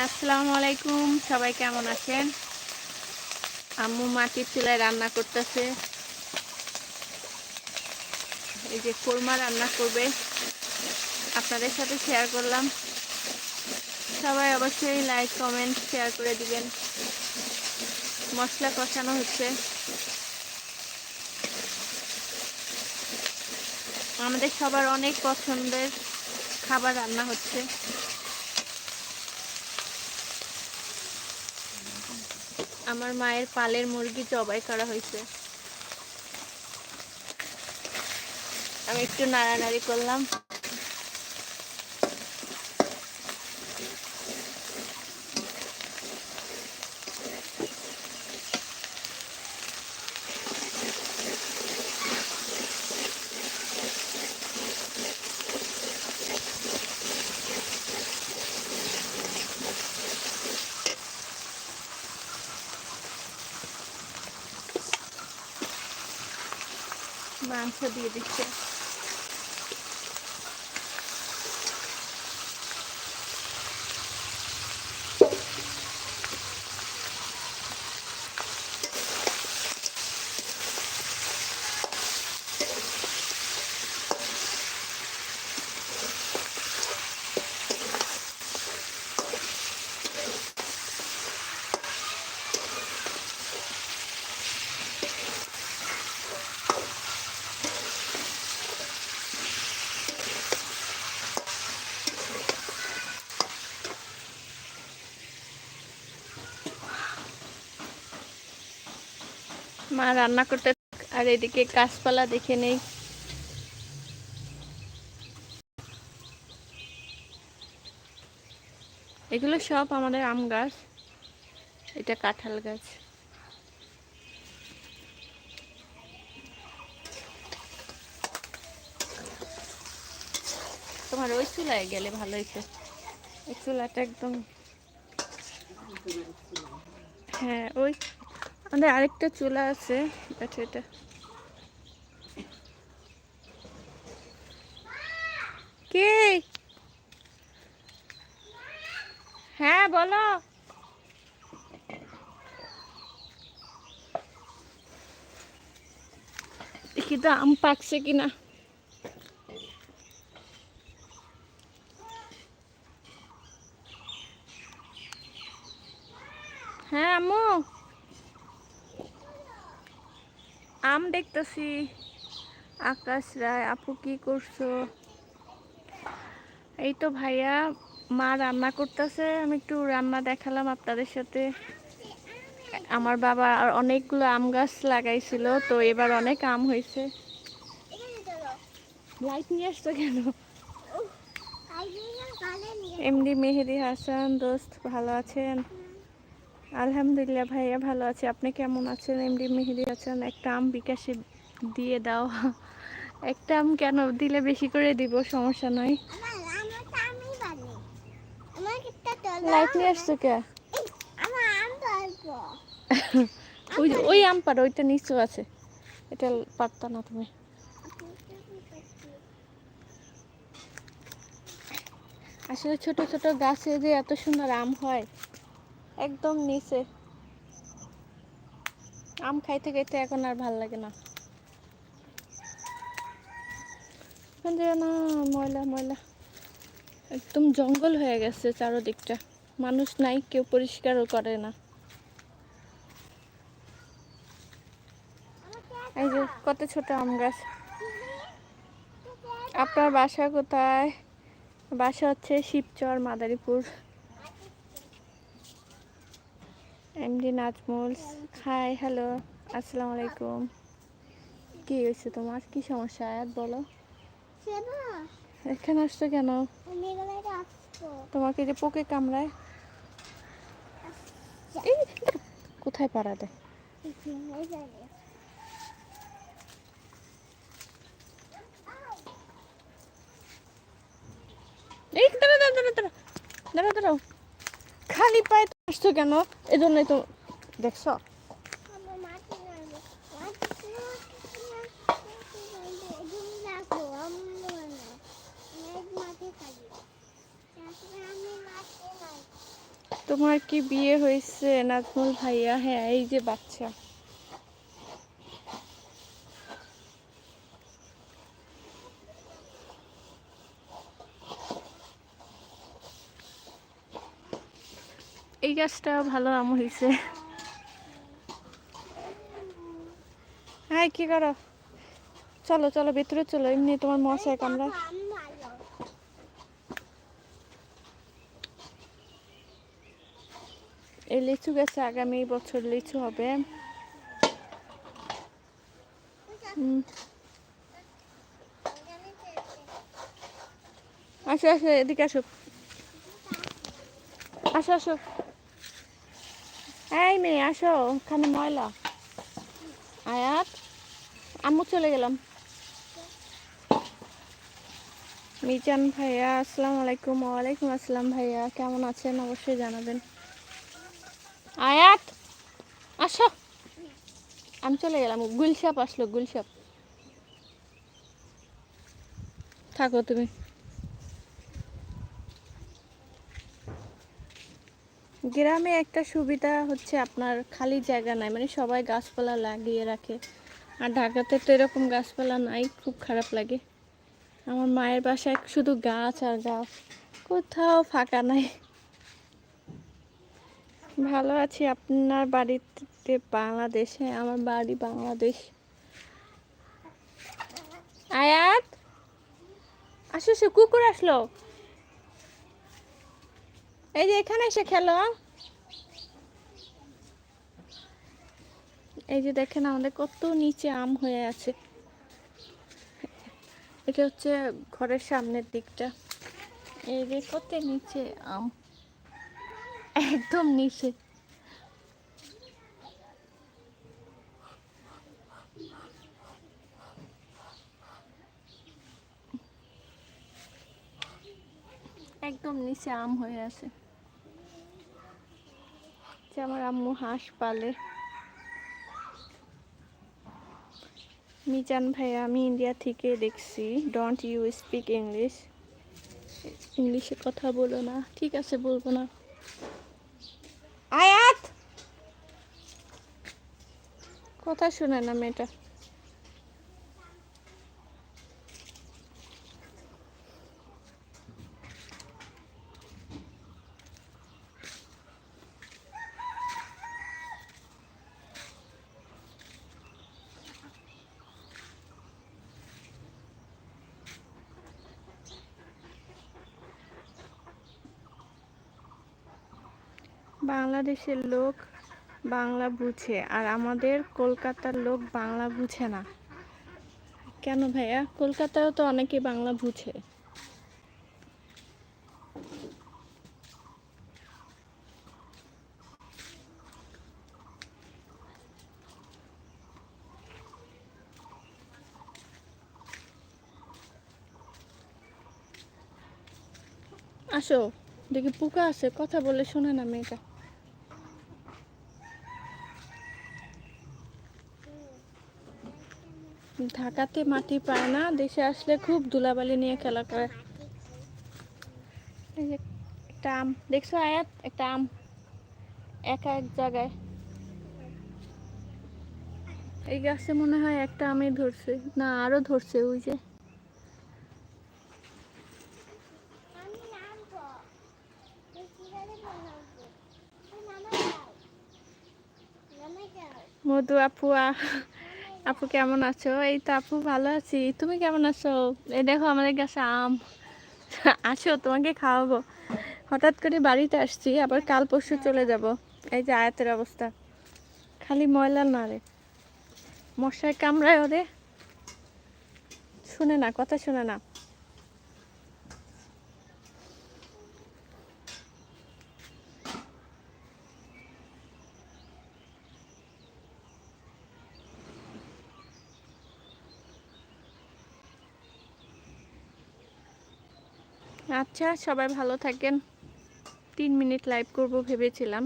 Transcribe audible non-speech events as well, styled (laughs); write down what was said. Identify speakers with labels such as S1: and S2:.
S1: আসসালামু আলাইকুম সবাই কেমন আছেন? আম্মু মাটির চুলায় রান্না করতেছে। এই যে কোরমা রান্না করবে। আপনাদের সাথে শেয়ার করলাম। সবাই অবশ্যই লাইক কমেন্ট শেয়ার করে দিবেন। মশলা কষানো হচ্ছে। আমাদের সবার অনেক পছন্দের খাবার রান্না হচ্ছে। আমার মায়ের পালের মুরগি জবাই করা হয়েছে। আমি একটু নাড়ানাড়ি করলাম। মাংস দিয়ে দিচ্ছে রান্না করতে আর এদিকে গাছপালা দেখে নেই। এগুলো সব আমাদের আম গাছ। এটা কাঁঠাল গাছ। তোমার ওই চুলায় গেলে ভালো হইতো। এই চুলাটা একদম হ্যাঁ ওই আমাদের আরেকটা চুলা আছে। আচ্ছা এটা। কে? হ্যাঁ বলো। দেখি তো আম পাকছে কিনা। হ্যাঁ আম্মু। আম দেখতেছি। আকাশ রায় আপু কি করছ? এই তো ভাইয়া মা রান্না করতেছে। আমি একটু রান্না দেখালাম আপনাদের সাথে। আমার বাবা আর অনেকগুলো আম গাছ লাগাইছিল তো এবার অনেক আম হয়েছে। লাইট নিয়ে আসতো কেন? এমডি মেহেদি হাসান দোস্ত ভালো আছেন? আলহামদুলিল্লাহ ভাইয়া ভালো আছি। আপনি কেমন আছেন? এমডি মেহেদি আছেন একটা আম বিকাশে দিয়ে দাও। একটা আম কেন দিলে বেশি করে দিব? সমস্যা নয়। লাইট নিয়ে আসছো কে? (laughs) ওই ওই আম পারো ওইটা নিচু আছে। এটা পারতা না তুমি। আসলে ছোট ছোট গাছে যে এত সুন্দর আম হয় একদম নিচে। আম খাইতে খাইতে এখন আর ভালো লাগে না। ময়লা ময়লা। একদম জঙ্গল হয়ে গেছে চারোদিকটা। মানুষ নাই, কেউ পরিষ্কারও করে না। এই যে কত ছোট আম গাছ। আপনার বাসা কোথায়? বাসা হচ্ছে শিবচর, মাদারীপুর। এমডি নাজমুল হাই হ্যালো আসসালামু আলাইকুম কি হয়েছে তোমার? কি সমস্যা? আয়াত বলো। এখানে আসছো কেন? তোমাকে যে পোকে কামড়ায়। এই কোথায় পাড়া দেয় এই দাঁড়া দাঁড়া দাঁড়া দাঁড়া দাঁড়া দাঁড়াও। খালি পায়ে আসছো কেন? এই জন্যই তো দেখছ? তোমার কি বিয়ে হয়েছে, নাজমুল ভাইয়া? হ্যাঁ এই যে বাচ্চা। এই গাছটা ভালো আম হয়েছে হ্যাঁ কি করো? চলো চলো, ভেতরে চলো, এমনি তোমার মশায় কামড়া এই লিচু গাছে আগামী বছর লিচু হবে। আসো আসো, এদিকে আসো। আসো আসো। এই মেয়ে, আসো, ওখানে ময়লা। আয়াত, আম্মু চলে গেলাম। মিজান ভাইয়া, আসসালামু আলাইকুম। ওয়ালাইকুম আসসালাম ভাইয়া, কেমন আছেন? অবশ্যই জানাবেন। আয়াত, আসো। আমি চলে গেলাম। গুলশাপ আসলো, গুলশাপ। থাকো তুমি। গ্রামে একটা সুবিধা হচ্ছে আপনার খালি জায়গা নাই মানে সবাই গাছপালা লাগিয়ে রাখে। আর ঢাকাতে তো এরকম গাছপালা নাই, খুব খারাপ লাগে। আমার মায়ের বাসায় শুধু গাছ আর গাছ, কোথাও ফাঁকা নাই। ভালো আছি, আপনার বাড়িতে বাংলাদেশে, আমার বাড়ি বাংলাদেশ। আয়াত, আসো কুকুর আসলো। এই যে এখানে এসে খেলো। এই যে দেখেন আমাদের কত নিচে আম হয়ে আছে। এটা হচ্ছে ঘরের সামনের দিকটা। এই যে কত নিচে আম। একদম নিচে। একদম নিচে আম হয়ে আছে। যে আমার আম্মু হাঁস পালে। মিজান ভাইয়া, আমি ইন্ডিয়া থেকে দেখছি। ডোন্ট ইউ স্পিক ইংলিশ ইংলিশে কথা বলো না। ঠিক আছে, বলব না। আয়াত! কথা শোনে না মেয়েটা। বাংলাদেশের লোক বাংলা বুঝে আর আমাদের কলকাতার লোক বাংলা বুঝে না। কেন ভাইয়া? কলকাতায়ও তো অনেকে বাংলা বুঝে। আসো, দেখি পোকা আছে, কথা বলে শোনে না মেয়েটা। ঢাকাতে মাটি পায় না, দেশে আসলে খুব ধুলাবালি নিয়ে খেলা করে। একটা আম, দেখছ আয়াত? একটা আম, একা এক জায়গায়। এই গাছে মনে হয় একটা আমই ধরছে। না, আরও ধরছে ওই যে।
S2: আমি
S1: মধু আপু আ- আপু কেমন আছো? এই তো আপু ভালো আছি। তুমি কেমন আছো? এই দেখো আমাদের কাছে আম। আসো, তোমাকে খাওয়াবো। হঠাৎ করে বাড়িতে আসছি, আবার কাল পরশু চলে যাব। এই যে আয়াতের অবস্থা। খালি ময়লা না রে। মশায় কামড়ায় ওরে। শুনে না, কথা শুনে না। আচ্ছা সবাই ভালো থাকেন। তিন মিনিট লাইভ করব ভেবেছিলাম।